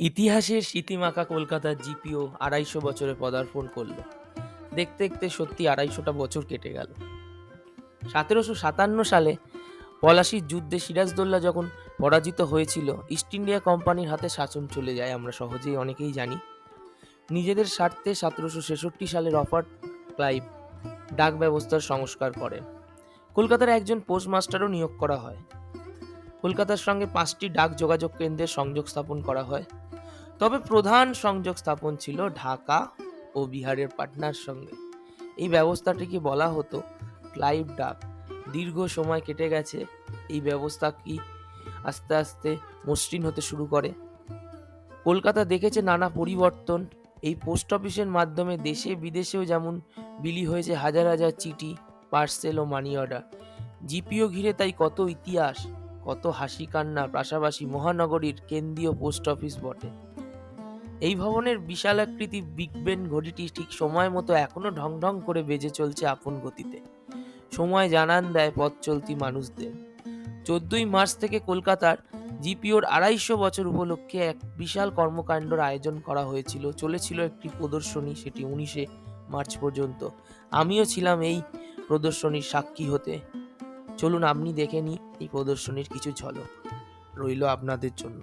ইতিহাসের স্মৃতিমাখা কলকাতার জিপিও আড়াইশো বছরে পদার্পণ করল। দেখতে দেখতে সত্যি আড়াইশোটা বছর কেটে গেল। সতেরোশো সাতান্ন সালে পলাশির যুদ্ধে সিরাজদৌল্লা যখন পরাজিত হয়েছিল, ইস্ট ইন্ডিয়া কোম্পানির হাতে শাসন চলে যায়, আমরা সহজেই অনেকেই জানি। নিজেদের স্বার্থে সতেরোশো ছেষট্টি সালে রবার্ট ক্লাইভ ডাক ব্যবস্থার সংস্কার করেন। কলকাতার একজন পোস্টমাস্টারও নিয়োগ করা হয়। কলকাতার সঙ্গে পাঁচটি ডাক যোগাযোগ কেন্দ্রের সংযোগ স্থাপন করা হয়। তবে প্রধান সংযোগ স্থাপন ছিল ঢাকা ও বিহারের পাটনার সঙ্গে। এই ব্যবস্থাটিকে বলা হতো ক্লাইভ ডাক। দীর্ঘ সময় কেটে গেছে, এই ব্যবস্থা কি আস্তে আস্তে মসৃণ হতে শুরু করে। কলকাতা দেখেছে নানা পরিবর্তন। এই পোস্ট অফিসের মাধ্যমে দেশে বিদেশেও যেমন বিলি হয়েছে হাজার হাজার চিঠি, পার্সেল ও মানি অর্ডার। জিপিও ঘিরে তাই কত ইতিহাস, কত হাসি কান্না পাশাপাশি মহানগরীর কেন্দ্রীয় পোস্ট অফিস বটে। এই ভবনের বিশালাকৃতি বিগ বেন ঘড়িটি ঠিক সময় মতো এখনও ঢং ঢং করে বেজে চলছে আপন গতিতে। সময় জানান দেয় পথ চলতি মানুষদের। চোদ্দই মার্চ থেকে কলকাতার জিপিওর আড়াইশো বছর উপলক্ষে এক বিশাল কর্মকাণ্ডর আয়োজন করা হয়েছিল। চলেছিল একটি প্রদর্শনী, সেটি উনিশে মার্চ পর্যন্ত। আমিও ছিলাম এই প্রদর্শনীর সাক্ষী হতে। চলুন আপনি দেখে নিই এই প্রদর্শনীর কিছু ঝলক। রইল আপনাদের জন্য।